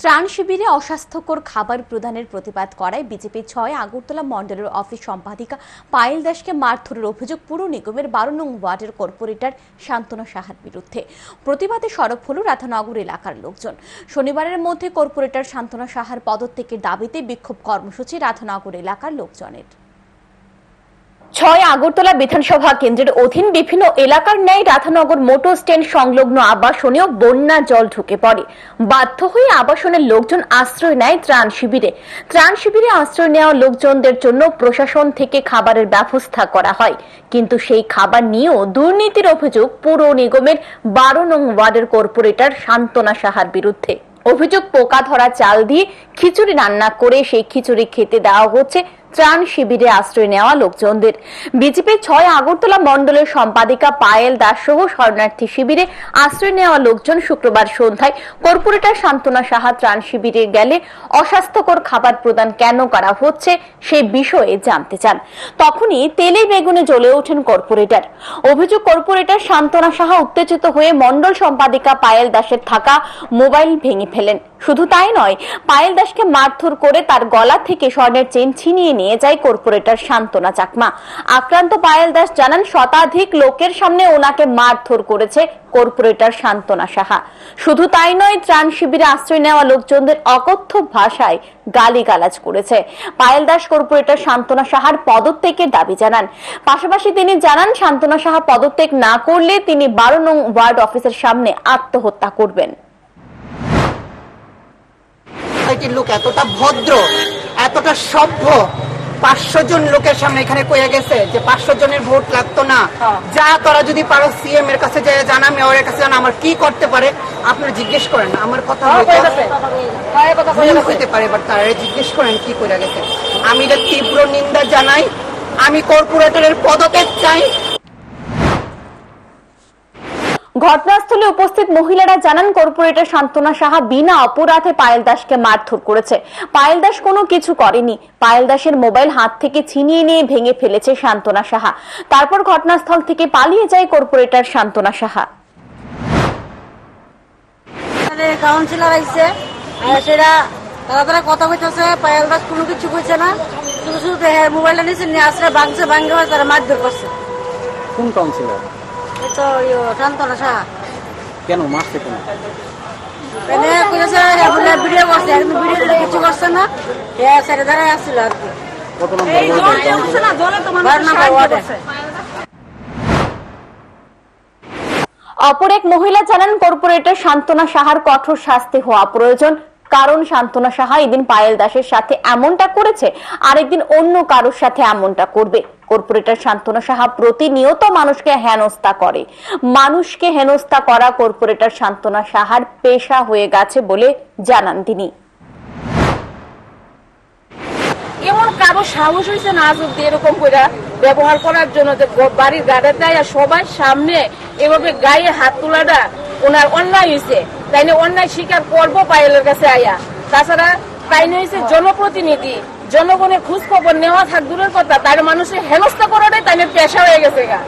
ত্রাণ শিবিরে অস্বাস্থ্যকর খাবার প্রদানের প্রতিবাদ করায় বিজেপি ছয় আগরতলা মণ্ডলের অফিস সম্পাদিকা পায়েল দাসকে মারধরের অভিযোগ পুর নিগমের বারো নং ওয়ার্ডের কর্পোরেটর শান্তনা সাহার বিরুদ্ধে। প্রতিবাদে সরব হল রাধানগর এলাকার লোকজন। শনিবারের মধ্যে কর্পোরেটর শান্তনা সাহার পদত্যাগের দাবিতে বিক্ষোভ কর্মসূচি রাধানগর এলাকার লোকজনের। ছয় আগরতলা বিধানসভা কেন্দ্রের অধীন বিভিন্ন এলাকার ন্যায় রাধানগর মোটর স্ট্যান্ড সংলগ্ন আবাসনেও বন্যা জল ঢুকে পড়ে। বাধ্য হয়ে আবাসনের লোকজন আশ্রয় নেয় ত্রাণ শিবিরে। ত্রাণ শিবিরে আশ্রয় নেওয়া লোকজনদের জন্য প্রশাসন থেকে খাবারের ব্যবস্থা করা হয়। কিন্তু সেই খাবার নিয়েও দুর্নীতির অভিযোগ পুর নিগমের বারো নং ওয়ার্ডের কর্পোরেটর শান্তনা সাহার বিরুদ্ধে। অভিযোগ পোকা ধরা চাল দিয়ে খিচুড়ি রান্না করে সেই খিচুড়ি খেতে দেওয়া হচ্ছে ত্রাণ শিবিরে আশ্রয় নেওয়া লোকজনদের। বিজেপির ছয় আগরতলা মণ্ডলের সম্পাদিকা পায়েল দাস সহ শরণার্থী শিবিরে আশ্রয় নেওয়া লোকজন শুক্রবার সন্ধ্যায় কর্পোরেটর শান্তনা সাহা ত্রাণ শিবিরে গেলে অস্বাস্থ্যকর খাবার প্রদান কেন করা হচ্ছে সেই বিষয়ে জানতে চান। তখনই তেলে বেগুনে জ্বলে ওঠেন কর্পোরেটর। অভিযোগ, কর্পোরেটর শান্তনা সাহা উত্তেজিত হয়ে মণ্ডল সম্পাদিকা পায়েল দাসের থাকা মোবাইল ভেঙে ফেলেন। শুধু তাই নয়, পায়েল দাসকে মারধর করে তার গলা থেকে স্বর্ণের চেন ছিনিয়ে নিয়ে যায় কর্পোরেটর শান্তনা চাকমা। আক্রান্ত পায়েল দাস জানান, শতাধিক লোকের সামনে ওনাকে মারধর করেছে কর্পোরেটর শান্তনা সাহা। শুধু তাই নয়, ত্রাণ শিবিরে আশ্রয় নেওয়া লোকজনদের অকথ্য ভাষায় গালিগালাজ করেছে। পায়েল দাস কর্পোরেটর শান্তনা সাহার পদত্যাগের দাবি জানান। পাশাপাশি তিনি জানান, শান্তনা সাহা পদত্যাগ না করলে তিনি বারো নং ওয়ার্ড অফিসের সামনে আত্মহত্যা করবেন। লোক এতটা ভদ্র, এতটা সভ্য পাঁচশো জন লোকের সামনে এখানে কয়ে গেছে যে পাঁচশো জনের ভোট লাগতো না। যা তারা যদি পারো সিএম এর কাছে যায় জানা মেয়রের কাছে জানা আমার কি করতে পারে আপনারা জিজ্ঞেস করেন। আমার কথা হয়তো হইতে পারে বাট তারা জিজ্ঞেস করেন কি করে গেছে। আমি এটা তীব্র নিন্দা জানাই। আমি কর্পোরেটরের পদত্যাগ চাই। ঘটনাস্থলে উপস্থিত মহিলারা জানান কর্পোরেটর শান্তনা সাহা বিনা অপরাধে পায়েল দাসকে মারধর করেছে। পায়েল দাস কোনো কিছু করেনি। পায়েল দাসের মোবাইল হাত থেকে ছিনিয়ে নিয়ে ভেঙে ফেলেছে শান্তনা সাহা। তারপর ঘটনাস্থল থেকে পালিয়ে যায় কর্পোরেটর শান্তনা সাহা। কাউন্সিলর আইছে সেটা তারা তারা কথা কইতেছে পায়েল দাস কোনো কিছু কইছে না। শুধু শুধু মোবাইলটা নিয়েছে নিয়ে আসলে ভাঙছে ভাঙ্গে তারা মারধর করছে। কোন কাউন্সিলর? তো শান্তনা কেন? মারছে কেন? এনে কইছে বলে ভিডিও করছে কিন্তু ভিডিও কিছু করছে না। স্যারে দাঁড়ায় আসছিল আর কি। কত নম্বর ওয়ার্ডের কাউন্সিলর বারো নাম্বার ওয়ার্ডে। অপর এক মহিলা জানান কর্পোরেটর শান্তনা সাহার কঠোর শাস্তি হওয়া প্রয়োজন। কারণ শান্তনা সাহা এদিন পায়েল দাসের সাথে এমনটা করেছে আরেকদিন অন্য কারোর সাথে এমনটা করবে। কর্পোরেটর শান্তনা সাহা প্রতিনিয়ত মানুষকে হেনস্থা করে। মানুষকে হেনস্থা করা কর্পোরেটর শান্তনা সাহার পেশা হয়ে গেছে বলে জানান তিনি। এমন কারও সাহস হয়েছে না আজ অব্দি এরকম করে ব্যবহার করার জন্য যে বাড়ির গাড়ে দেয় আর সবার সামনে এভাবে গায়ে হাত তোলাটা ওনার অন্যায় হয়েছে তাই নিয়ে অন্যায় স্বীকার করব পায়েলের কাছে আয়া তাছাড়া তাই হয়েছে জনপ্রতিনিধি জনগণের খোঁজ খবর নেওয়া থাক, দূরের কথা, তার মানুষের হেনস্থা করাটাই নিয়ে পেশা হয়ে গেছে গা।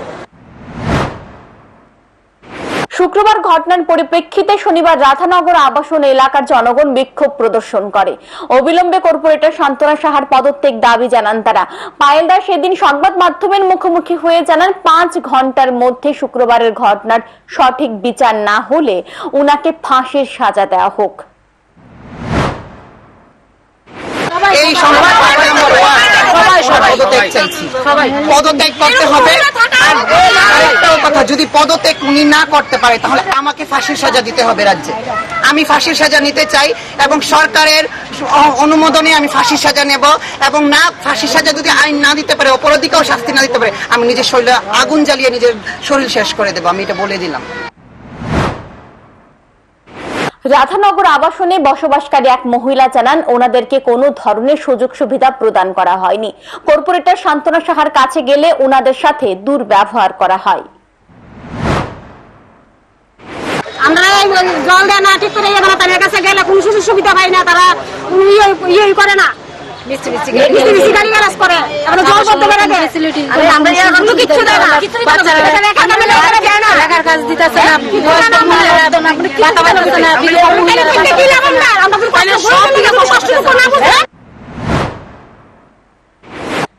শুক্রবার ঘটনার পরিপ্রেক্ষিতে শনিবার রাধানগর আবাসন এলাকার জনগণ বিক্ষোভ প্রদর্শন করে। অবিলম্বে কর্পোরেটর শান্তনা সাহার পদত্যাগ দাবি জানান তারা। পায়েল দাস সেদিন সংবাদ মাধ্যমের মুখোমুখি হয়ে জানান, পাঁচ ঘণ্টার মধ্যে শুক্রবারের ঘটনার সঠিক বিচার না হলে উনাকে ফাঁসির সাজা দেওয়া হোক। এই সংবাদ নম্বর ওয়ান পদত্যাগ চাইছি। পদত্যাগ করতে হবে। কথা যদি পদত্যাগ উনি না করতে পারে তাহলে আমাকে ফাঁসির সাজা দিতে হবে রাজ্যে। আমি ফাঁসির সাজা নিতে চাই এবং সরকারের অনুমোদনে আমি ফাঁসির সাজা নেব এবং না ফাঁসির সাজা যদি আইন না দিতে পারে অপরাধীকেও শাস্তি না দিতে পারে আমি নিজের শরীরে আগুন জ্বালিয়ে নিজের শরীর শেষ করে দেবো। আমি এটা বলে দিলাম। রাধানগর আবাসনে বসবাসকারী এক মহিলা জানান ওনাদেরকে কোনো ধরনের সুযোগ সুবিধা প্রদান করা হয়নি। কর্পোরেটর শান্তনা সাহার কাছে গেলে ওনাদের সাথে দুর্ব্যবহার করা হয়। আমরা জল দেয় না ঠিক করে তাদের কাছে গেলে কোনো সুযোগ সুবিধা পাই না তারা ইয়ে করে না। মিষ্টি মিষ্টি গাড়ি গালাজ করে। আমরা জল করতে পারে আমরা এরকম দেয় না। বাচ্চারা লেখা কামে লেখা দেয় না। কাজ দিতেছে না।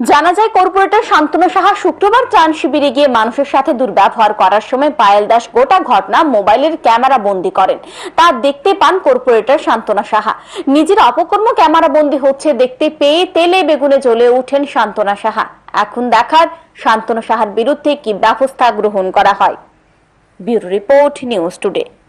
জানা যায় কর্পোরেটর শান্তনু সাহা শুক্রবার ত্রাণ শিবিরে গিয়ে মানুষের সাথে দুর্ব্যবহার করার সময় পায়েল দাস গোটা ঘটনা মোবাইলের ক্যামেরা বন্দি করেন। তা দেখতে পান কর্পোরেটর শান্তনু সাহা। নিজের অপকর্ম ক্যামেরা বন্দি হচ্ছে দেখতে পেয়ে তেলে বেগুনে জ্বলে উঠেন শান্তনু সাহা। এখন দেখার শান্তনু সাহার বিরুদ্ধে কি ব্যবস্থা গ্রহণ করা হয়? Bureau report news today.